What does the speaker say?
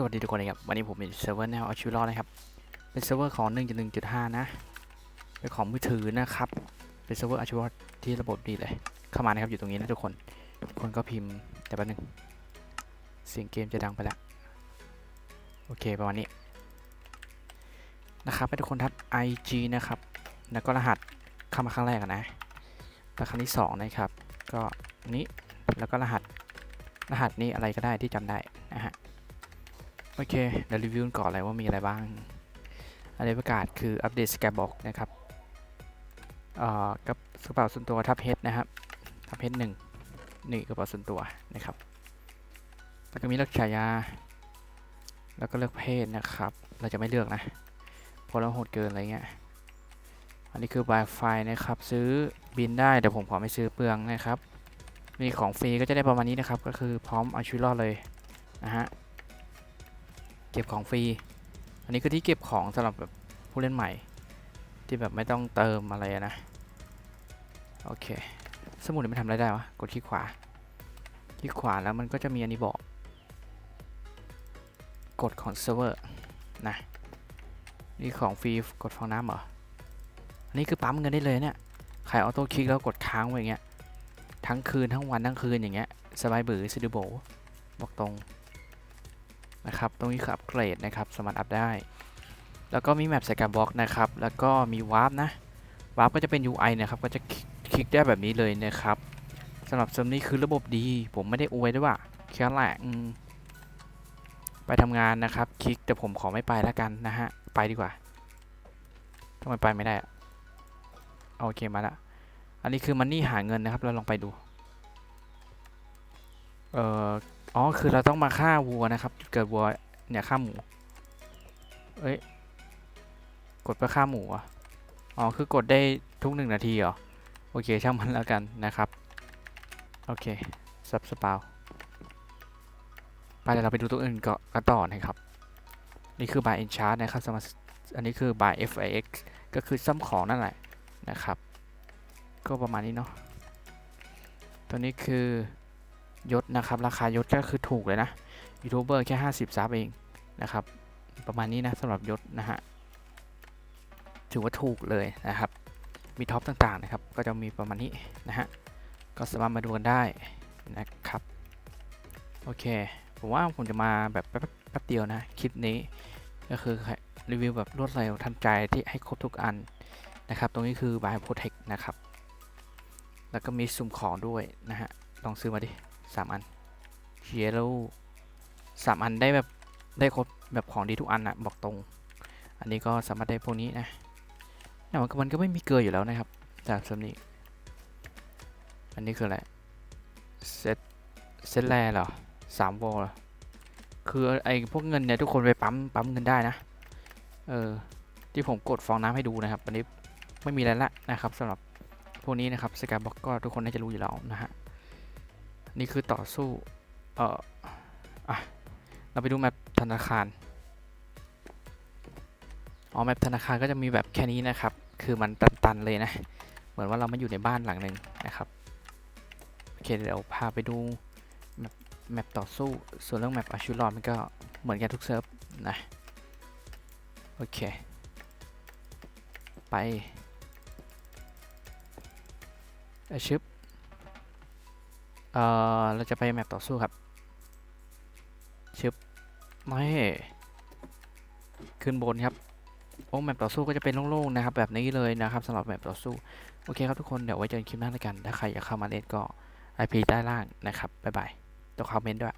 สวัสดีทุกคนนะครับ วันนี้ผมเป็นเซิร์ฟเวอร์แนวเอาชีวิตรอนะครับ เป็นเซิร์ฟเวอร์ของ 1.1.5 นะ เป็นของมือถือนะครับ เป็นเซิร์ฟเวอร์อาชีวิตรอที่ระบบดีเลย เข้ามานะครับอยู่ตรงนี้นะทุกคน ทุกคนก็พิมพ์แต่แป๊บนึง เสียงเกมจะดังไปแล้ว โอเคประมาณนี้ นะครับให้ทุกคนทัก IG นะครับ แล้วก็รหัสเข้ามาครั้งแรกนะแล้วครั้งที่สองนะครับ ก็นี้ แล้วก็รหัส รหัสนี้อะไรก็ได้ที่จำได้นะฮะ โอเคเดี๋ยวรีวิวกันก่อนเลยว่ามีอะไรบ้าง อันนี้ประกาศคืออัปเดตสแกบอกนะครับเอ่อกับกระเป๋าส่วนตัวทับเฮดนะครับทับเฮดหนึ่งนี่กระเป๋าส่วนตัวนะครับ แล้วก็มีเลือกฉายา แล้วก็เลือกเพศนะครับ เราจะไม่เลือกนะเพราะเราโหดเกินอะไรเงี้ย อันนี้คือ Wi-Fi นะครับ ซื้อบินได้แต่ผมขอไม่ซื้อเปลืองนะครับ มีของฟรีก็จะได้ประมาณนี้นะครับ ก็คือพร้อมเอาชีวิตรอดเลยนะฮะ เก็บของฟรี อันนี้คือที่เก็บของสำหรับแบบผู้เล่นใหม่ ที่แบบไม่ต้องเติมอะไรนะ โอเค สมุดนี่มันทำอะไรได้วะ กดคลิกขวาคลิกขวาแล้วมันก็จะมีอันนี้บอก กดของเซิร์ฟเวอร์นะ นี่ของฟรีกดฟองน้ำเหรอ อันนี้คือปั๊มเงินได้เลยเนี่ยใครออโต้คลิกแล้วกดค้างไว้อย่างเงี้ย ทั้งคืนทั้งวันทั้งคืนอย่างเงี้ย สบายบือซิดูโบบอกตรง นะครับ ตรงนี้คืออัปเกรดนะครับ สามารถอัพได้ แล้วก็มีแมปสแกนบล็อกนะครับ แล้วก็มีวาร์ปนะ วาร์ปก็จะเป็น UI นะครับ ก็จะคลิกได้แบบนี้เลยนะครับสำหรับเซิร์ฟนี้คือระบบดี ผมไม่ได้อวยด้วยว่าแค่แหละไปทำงานนะครับ คลิกแต่ผมขอไม่ไปแล้วกันนะฮะ ไปดีกว่าทำไมไปไม่ได้อะโอเคมาละ อันนี้คือมันนี่หาเงินนะครับ เราลองไปดู เอ่อ อ๋อ คือเราต้องมาฆ่าวัวนะครับเกิดวัวเนี่ยฆ่าหมู เอ้ย กดเพื่อฆ่าหมูอะอ๋อ คือกดได้ทุกหนึ่งนาทีเหรอ โอเค ช่างมันแล้วกันนะครับ โอเค ซับสปาวไปเดี๋ยวเราไปดูตัวอื่นก็กต่อนะครับ นี่คือ by enchant นะครับสำหรัอันนี้คือ by fix ก็คือซ่อมของนั่นแหละนะครับ ก็ประมาณนี้เนาะ ตัวนี้คือ ยศนะครับ ราคายศก็คือถูกเลยนะยูทูบเบอร์แค่ 50ซับเองนะครับ ประมาณนี้นะสำหรับยศนะฮะถือว่าถูกเลยนะครับ มีท็อปต่างๆนะครับ ก็จะมีประมาณนี้นะฮะก็สามารถมาดูกันได้นะครับ โอเค ผมว่าผมจะมาแบบแป๊บเดียวนะ คลิปนี้ ก็คือรีวิวแบบรวดเร็วทันใจที่ให้ครบทุกอันนะครับ ตรงนี้คือ Buy Protect นะครับ แล้วก็มีสุ่มของด้วยนะฮะ ลองซื้อมาดิ สามอันเชียร์สามอันได้แบบได้ครบแบบของดีทุกอันนะบอกตรง อันนี้ก็สามารถได้พวกนี้นะแต่มันก็มันก็ไม่มีเกลืออยู่แล้วนะครับจากส่วนนี้อันนี้คืออะไรเซตเซตแรเหรอสามวอลคือไอพวกเงินเนี่ยทุกคนไปปั๊มปั๊มเงินได้นะ เออที่ผมกดฟองน้ำให้ดูนะครับ อันนี้ไม่มีอะไรละนะครับสำหรับพวกนี้นะครับสกายบ็อกก็ทุกคนน่าจะรู้อยู่แล้วนะฮะ นี่คือต่อสู้ เอ่ออะ เราไปดูแมปธนาคาร อ๋อ แมปธนาคารก็จะมีแบบแค่นี้นะครับ คือมันตันๆเลยนะ เหมือนว่าเรามาอยู่ในบ้านหลังหนึ่งนะครับ โอเค เดี๋ยวพาไปดูแมปแมปต่อสู้ ส่วนเรื่องแมปอาชูรอนมันก็เหมือนกันทุกเซิร์ฟนะ โอเค ไปไอชึบ เอ่อเราจะไปแมปต่อสู้ครับ ชึบไม่ขึ้นบนครับ โอ้แมปต่อสู้ก็จะเป็นโล่งๆนะครับ แบบนี้เลยนะครับสำหรับแมปต่อสู้ โอเคครับทุกคนเดี๋ยวไว้เจอกันคลิปหน้าแล้วกัน ถ้าใครอยากเข้ามาเล่นก็ IP ใต้ล่างนะครับ บ๊ายบายตัวคอมเมนต์ด้วย